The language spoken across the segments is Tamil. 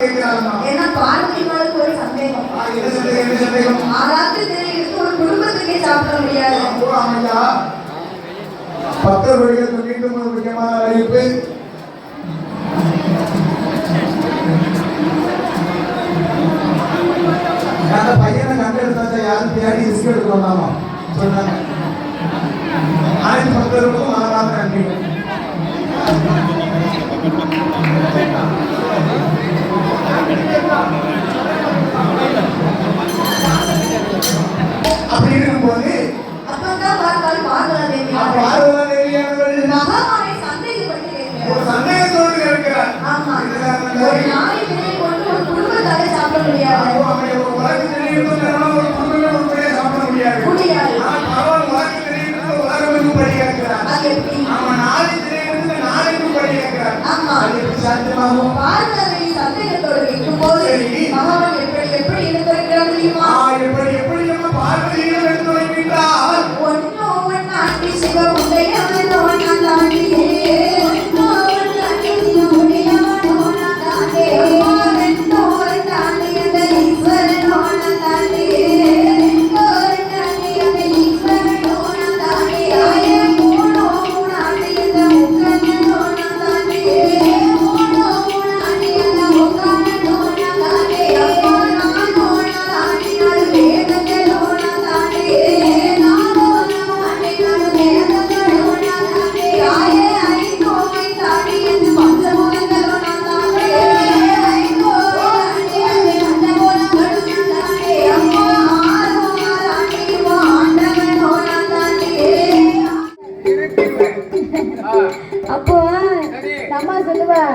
ஏன்னா பார்வதிமாளுக்கு ஒரு சந்தேகம்? ஆறாவது திரையிட்டு ஒரு குடும்பத்துக்கே சாப்பிட முடியாது அப்போ அமையா, பக்தர் வழிகளுக்கு மீண்டும் ஒரு முக்கியமான அறிவிப்பு பார்வதி பார்வதா தேவியானவர்கள் மகாமாரை கேட்கிறார். சந்தேகத்தோடு இருக்கிறார். ஆமா. ஒரு கொண்டு ஒரு சாப்பிட முடியாது. அப்போ Thank you.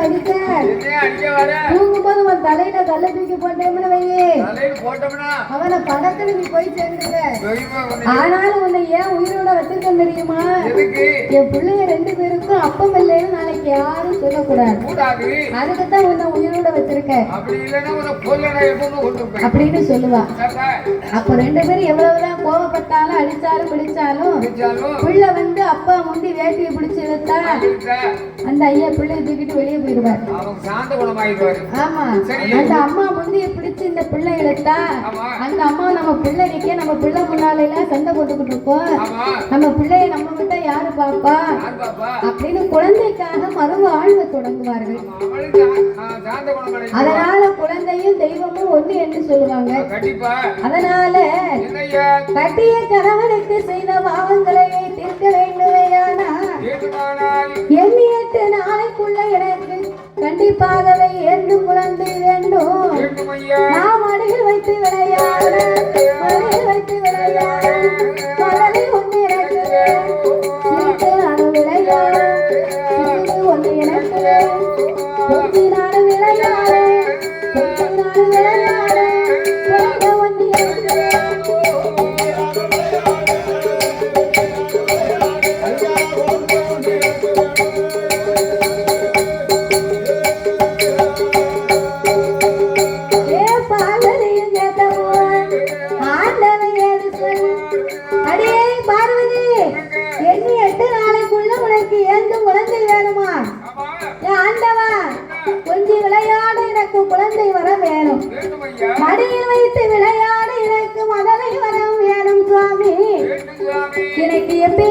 அடிக்க தூங்கும்போது உன் தலையில கல்ல தூக்கி போட்டேன்னு வையே அவனை படத்துல நீ போய் ஆனாலும் உன்னை ஏன் உயிரோட வச்சிருக்கேன் தெரியுமா? என் பிள்ளைங்க ரெண்டு பேருக்கும் அப்பம் இல்லைன்னு நாளைக்கு யாரும் சொல்லக்கூடாது. அதுக்குத்தான் உன்னை உயிரோட வச்சிருக்கேன் அப்படின்னு சொல்லுவா. அப்ப ரெண்டு பேரும் எவ்வளவுதான் கோவப்பட்டாலும் அடிச்சாலும் பிடிச்சாலும் பிள்ளை வந்து அப்பா முந்தி வேட்டியை பிடிச்சு இழுத்தா அந்த ஐயா பிள்ளைய தூக்கிட்டு வெளியே போயிடுவார். சாந்த ஆமா. சரி. அந்த அம்மா முந்திய பிடிச்சு இந்த பிள்ளை ஆமா. அந்த அம்மா நம்ம பிள்ளை நிக்க நம்ம பிள்ளை முன்னால எல்லாம் சண்டை போட்டுக்கிட்டு இருக்கோம் நம்ம பிள்ளைய நம்ம கிட்ட யாரு பாப்பா? அப்படின்னு குழந்தைக்காக மறு வாழ்வு தொடங்குவார்கள். அதனால குழந்தையும் தெய்வமும் ஒண்ணு என்று சொல்லுவாங்க. அதனால கட்டிய கணவனுக்கு செய்த பாவங்களை தீர்க்க வேண்டுமையானா எண்ணி கண்டிப்பாகவே ஏந்து குழந்தை வேண்டும். நாம் எனக்கு குழந்தை வர வேணும். மடியில் வைத்து விளையாட எனக்கு மதலை வரம் வேணும் சுவாமி. எனக்கு எப்படி